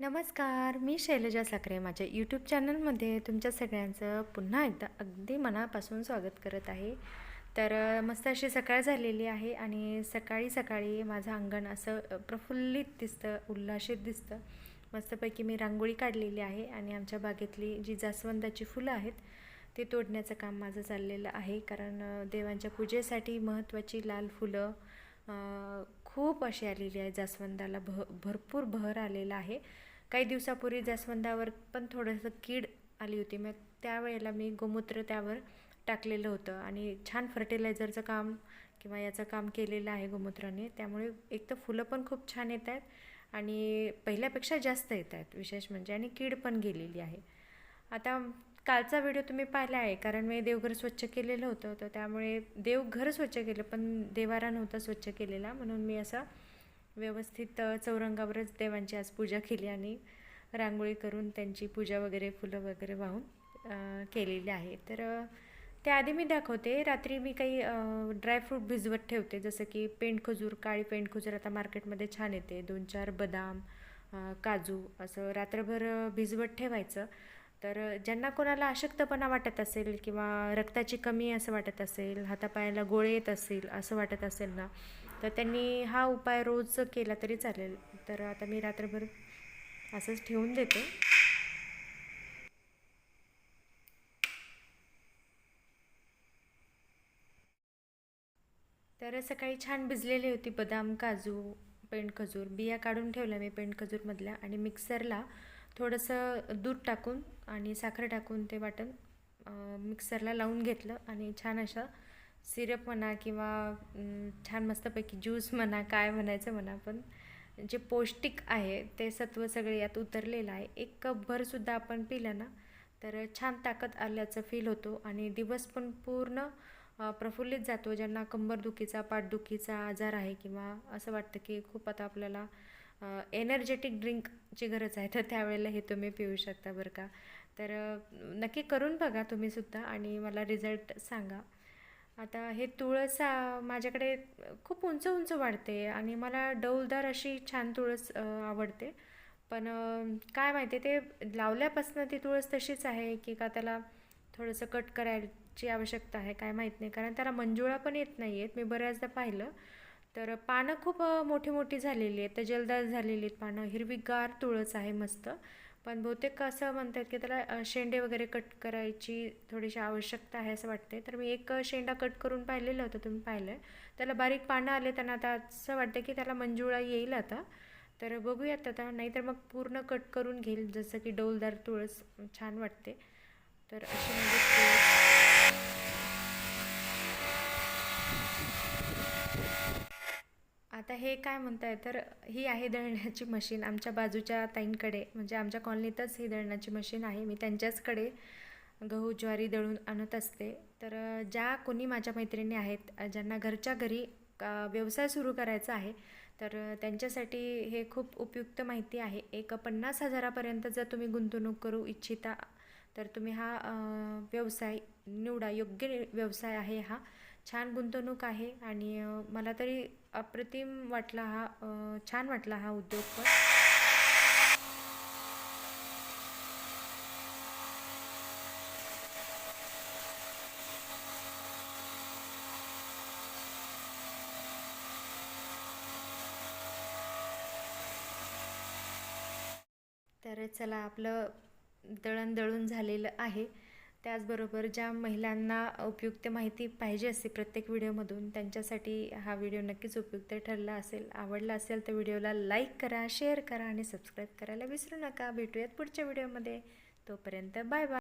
नमस्कार मी शैलजा साखरे माझ्या यूट्यूब चॅनलमध्ये तुमच्या सगळ्यांचं पुन्हा एकदा अगदी मनापासून स्वागत करत आहे. तर मस्त अशी सकाळ झालेली आहे आणि सकाळी सकाळी माझं अंगण असं प्रफुल्लित दिसतं उल्हासित दिसतं. मस्तपैकी मी रांगोळी काढलेली आहे आणि आमच्या बागेतली जी जास्वंदाची फुलं आहेत ते तोडण्याचं काम माझं चाललेलं आहे. कारण देवांच्या पूजेसाठी महत्त्वाची लाल फुलं खूप अशी आलेली आहे. जास्वंदाला भ भरपूर बहर आलेला आहे. काही दिवसापूर्वी जास्वंदावर पण थोडंसं कीड आली होती. मग त्यावेळेला मी गोमूत्र त्यावर टाकलेलं होतं. आणि छान फर्टिलायझरचं काम किंवा याचं काम केलेलं आहे गोमूत्राने. त्यामुळे एक तर फुलं पण खूप छान येत आहेत आणि पहिल्यापेक्षा जास्त येत आहेत विशेष म्हणजे. आणि कीड पण गेलेली आहे. आता कालचा व्हिडिओ तुम्ही पाहिला आहे कारण मी देवघर स्वच्छ केलेलं होतं. तर त्यामुळे देवघर स्वच्छ केलं पण देवारा नव्हता स्वच्छ केलेला. म्हणून मी असं व्यवस्थित चौरंगावरच देवांची आज पूजा केली आणि रांगोळी करून त्यांची पूजा वगैरे फुलं वगैरे वाहून केलेली आहे. तर त्याआधी मी दाखवते. रात्री मी काही ड्रायफ्रूट भिजवत ठेवते. जसं की पेंट खजूर काळी पेंट खजूर आता मार्केटमध्ये छान येते. दोन चार बदाम काजू असं रात्रभर भिजवत ठेवायचं. तर ज्यांना कोणाला अशक्तपणा वाटत असेल किंवा रक्ताची कमी असं वाटत असेल हातापायाला गोळे येत असेल असं वाटत असेल ना तर त्यांनी हा उपाय रोज केला तरी चालेल. तर आता मी रात्रभर असंच ठेवून देते. तर सकाळी छान भिजलेली होती बदाम काजू पेंट खजूर. बिया काढून ठेवल्या मी पेंट खजूरमधल्या आणि मिक्सरला थोडंसं दूध टाकून आणि साखर टाकून ते वाटण मिक्सरला लावून घेतलं आणि छान अशा सिरप म्हणा किंवा छान मस्तपैकी ज्यूस म्हणा काय म्हणायचं म्हणा पण जे पौष्टिक आहे ते सत्व सगळे यात उतरलेलं आहे. एक कपभरसुद्धा आपण पिलं ना तर छान ताकद आल्याचं फील होतो आणि दिवस पण पूर्ण प्रफुल्लित जातो. ज्यांना कंबरदुखीचा पाठदुखीचा आजार आहे किंवा असं वाटतं की खूप आता आपल्याला एनर्जेटिक ड्रिंकची गरज आहे तर त्यावेळेला हे तुम्ही पिऊ शकता बरं का. तर नक्की करून बघा तुम्हीसुद्धा आणि मला रिझल्ट सांगा. आता हे तुळस माझ्याकडे खूप उंच उंच वाढते आणि मला डौलदार अशी छान तुळस आवडते. पण काय माहिती ते लावल्यापासून ती तुळस तशीच आहे की का त्याला थोडंसं कट करायची आवश्यकता आहे काय माहीत नाही. कारण त्याला मंजुळा पण येत नाही आहेत मी बऱ्याचदा पाहिलं. तर पानं खूप मोठी मोठी झालेली आहेत तर जलदार झालेली आहेत पानं. हिरवीगार तुळस आहे मस्त. पण बहुतेक असं म्हणतात की त्याला शेंडे वगैरे कट करायची थोडीशी आवश्यकता आहे असं वाटते तर मी एक शेंडा कट करून पाहिलेलं होतं तुम्ही पाहिलं आहे त्याला बारीक पानं आले त्यांना आता असं वाटतं की त्याला मंजुळा येईल आता. तर बघूयात आता नाहीतर मग पूर्ण कट करून घेईल जसं की डौलदार तुळस. छान वाटते तर अशी म्हणजे तुळस आता हे काय म्हणताय? तर ही आहे दळण्याची मशीन आमच्या बाजूच्या ताईंकडे. म्हणजे आमच्या कॉलनीतच ही दळण्याची मशीन आहे. मी त्यांच्याचकडे गहू ज्वारी दळून आणत असते. तर ज्या कोणी माझ्या मैत्रिणी आहेत ज्यांना घरच्या घरी व्यवसाय सुरू करायचा आहे तर त्यांच्यासाठी हे खूप उपयुक्त माहिती आहे. एक पन्नास हजारापर्यंत जर तुम्ही गुंतवणूक करू इच्छिता तर तुम्ही हा व्यवसाय निवडा. योग्य व्यवसाय आहे हा. छान गुंतवणूक आहे आणि मला तरी अप्रतिम वाटला हा छान वाटला हा उद्योग पण. तर चला आपलं दळण दळून झालेलं आहे. त्याचबरोबर ज्या महिलांना उपयुक्त माहिती पाहिजे असते प्रत्येक व्हिडिओमधून त्यांच्यासाठी हा व्हिडिओ नक्कीच उपयुक्त ठरला असेल आवडला असेल तर व्हिडिओला लाईक करा शेअर करा आणि सबस्क्राईब करायला विसरू नका. भेटूयात पुढच्या व्हिडिओमध्ये. तोपर्यंत बाय बाय.